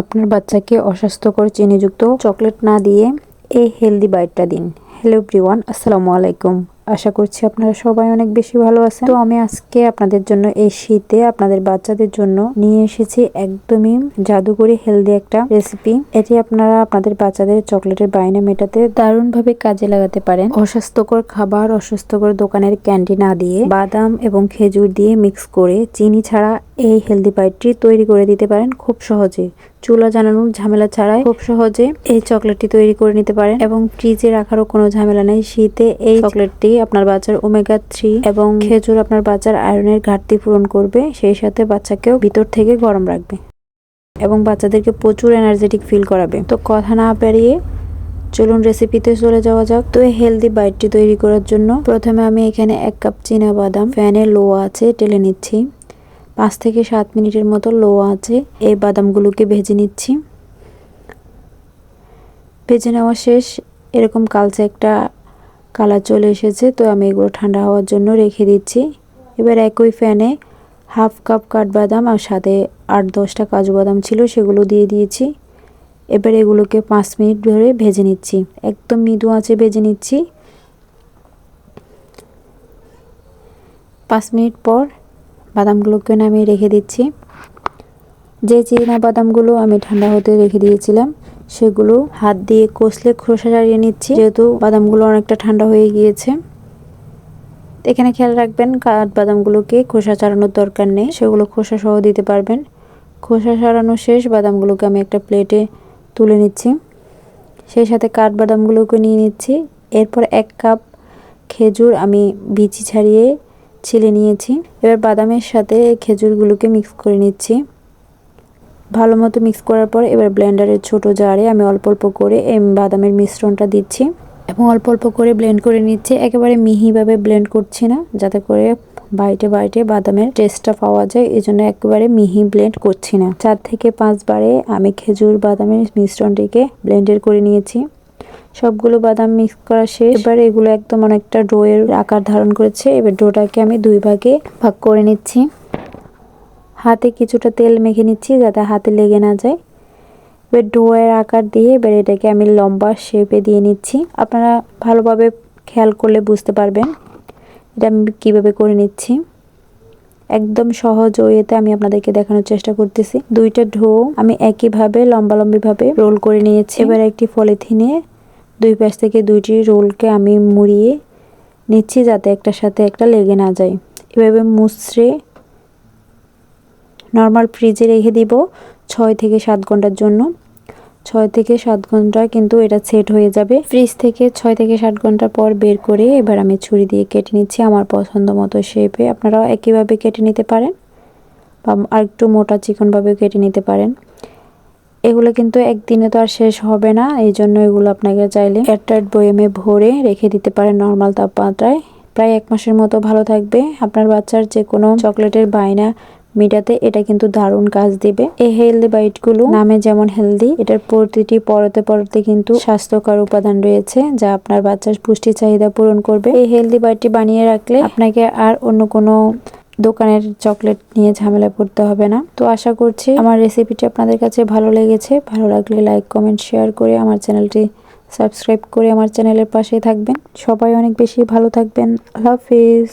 আপনার বাচ্চাকে অস্বাস্থ্যকর চিনিযুক্ত চকলেট না দিয়ে এই হেলদি বাইটটা দিন। হ্যালো এভরিওয়ান আসসালামু আলাইকুম। আশা করছি আপনারা সবাই অনেক বেশি ভালো আছেন। তো আমি আজকে আপনাদের জন্য এই শীতে আপনাদের বাচ্চাদের জন্য নিয়ে এসেছি একদমই জাদুকরি হেলদি একটা রেসিপি এটি আপনারা আপনাদের বাচ্চাদের চকলেটের বাইনে মেটাতে দারুণভাবে কাজে লাগাতে পারেন। অস্বাস্থ্যকর খাবার, অস্বাস্থ্যকর দোকানের ক্যান্ডি না দিয়ে বাদাম এবং খেজুর দিয়ে মিক্স করে চিনি ছাড়া এই হেলদি বাইটটি তৈরি করে দিতে পারেন খুব সহজে। চুলা জ্বালানোর ঝামেলা ছাড়াই খুব সহজে এই চকলেটটি তৈরি করে নিতে পারেন এবং ফ্রিজে রাখারও কোনো ঝামেলা নেই। শীতে এই চকলেটটি আপনার বাচ্চার ওমেগা থ্রি এবং খেজুর আপনার বাচ্চার আয়রনের ঘাটতি পূরণ করবে, সেই সাথে বাচ্চাকেও ভিতর থেকে গরম রাখবে এবং বাচ্চাদেরকে প্রচুর এনার্জেটিক ফিল করাবে। তো কথা না পেরিয়ে চলুন রেসিপিতে চলে যাওয়া যাক। তো এই হেলদি বাইটটি তৈরি করার জন্য প্রথমে আমি এখানে এক কাপ চীনা বাদাম ফ্যানে লো আছে টেলে নিচ্ছি। পাঁচ থেকে সাত মিনিটের মতো লো আছে, এই বাদামগুলোকে ভেজে নিচ্ছি। ভেজে নেওয়া শেষ, এরকম কালচে একটা কালার চলে এসেছে, তো আমি এগুলো ঠান্ডা হওয়ার জন্য রেখে দিচ্ছি। এবার একই ফ্যানে হাফ কাপ কাঠবাদাম আর সাথে আট দশটা কাজু বাদাম ছিল, সেগুলো দিয়ে দিয়েছি। এবার এগুলোকে পাঁচ মিনিট ধরে ভেজে নিচ্ছি। একদম মৃদু আঁচে ভেজে নিচ্ছি। পাঁচ মিনিট পর বাদামগুলোকে নামিয়ে রেখে দিচ্ছি। যে চিনা বাদামগুলো আমি ঠান্ডা হতে রেখে দিয়েছিলাম, সেগুলো হাত দিয়ে কষলে খোসা ছাড়িয়ে নিচ্ছি। যেহেতু বাদামগুলো অনেকটা ঠান্ডা হয়ে গিয়েছে। এখানে খেয়াল রাখবেন, কাঠ বাদামগুলোকে খোসা ছাড়ানোর দরকার নেই, সেগুলো খোসা সহ দিতে পারবেন। খোসা ছাড়ানো শেষ বাদামগুলোকে আমি একটা প্লেটে তুলে নিচ্ছি। সেই সাথে কাঠ বাদামগুলোকে নিয়ে নিচ্ছি। এরপর এক কাপ খেজুর আমি বিচি ছাড়িয়ে ছিলে নিয়েছি। এবার বাদামের সাথে খেজুরগুলোকে মিক্স করে নিচ্ছি। ভালো মতো মিক্স করার পর এবার ব্লেন্ডারের ছোট জারে আমি অল্প অল্প করে এই বাদামের মিশ্রণটা দিচ্ছি। এবং অল্প অল্প করে ব্লেন্ড করে নিচ্ছি। একেবারে মিহিভাবে ব্লেন্ড করছি না, যাতে করে বাইটে বাইটে বাদামের টেস্টটা পাওয়া যায়। এই জন্য একেবারে মিহি ব্লেন্ড করছি না। চার থেকে পাঁচবারে আমি খেজুর বাদামের মিশ্রণটিকে ব্লেন্ডের করে নিয়েছি। সবগুলো বাদাম মিক্স করা শেষ। এবার এগুলো একদম অনেকটা ডোয়ের আকার ধারণ করেছে। এবার ডোটাকে আমি দুই ভাগে ভাগ করে নিচ্ছি। হাতে কিছুটা তেল মেখে নিচ্ছি যাতে হাতে লেগে না যায়। এবার ডোয়ের আকার দিয়ে এবার এটাকে আমি লম্বা শেপে দিয়ে নিচ্ছি। আপনারা ভালোভাবে খেয়াল করলে বুঝতে পারবেন এটা আমি কীভাবে করে নিচ্ছি। একদম সহজ ওয়েতে আমি আপনাদেরকে দেখানোর চেষ্টা করতেছি। দুইটা ঢো আমি একইভাবে লম্বা লম্বিভাবে রোল করে নিয়েছি। এবার একটি পলিথিনে দুই পাশ থেকে দুইটি রোলকে আমি মুড়িয়ে নিচ্ছি যাতে একটার সাথে একটা লেগে না যায়। এভাবে মুছড়ে নর্মাল ফ্রিজে রেখে দিব ছয় থেকে সাত ঘণ্টার জন্য। ছয় থেকে সাত ঘণ্টা কিন্তু এটা সেট হয়ে যাবে। ফ্রিজ থেকে ছয় থেকে সাত ঘণ্টা পর বের করে এবার আমি ছুরি দিয়ে কেটে নিচ্ছি আমার পছন্দ মতো শেপে আপনারাও একইভাবে কেটে নিতে পারেন বা আর একটু মোটা চিকনভাবে কেটে নিতে পারেন। এগুলো কিন্তু একদিনে তো আর শেষ হবে না, এই জন্য এগুলো আপনাকে চাইলে এয়ারটাইট বয়েমে ভরে রেখে দিতে পারেন নর্মাল তাপমাত্রায়। প্রায় এক মাসের মতো ভালো থাকবে। আপনার বাচ্চার যে কোনো চকলেটের বায়না মিটাতে এটা কিন্তু দারুণ কাজ দিবে। এই হেলদি বাইটগুলো নামে যেমন হেলদি এটার প্রতিটি পরতে পরতে কিন্তু স্বাস্থ্যকর উপাদান রয়েছে, যা আপনার বাচ্চার পুষ্টি চাহিদা পূরণ করবে। এই হেলদি বাইটটি বানিয়ে রাখলে আপনাকে আর অন্য কোনো দোকানের চকলেট নিয়ে ঝামেলা পড়তে হবে না। তো আশা করছি আমার রেসিপিটি আপনাদের কাছে ভালো লেগেছে। ভালো লাগলে লাইক কমেন্ট শেয়ার করে আমার চ্যানেলটি সাবস্ক্রাইব করে আমার চ্যানেলের পাশে থাকবেন। সবাই অনেক বেশি ভালো থাকবেন। আল্লাহ হাফিজ।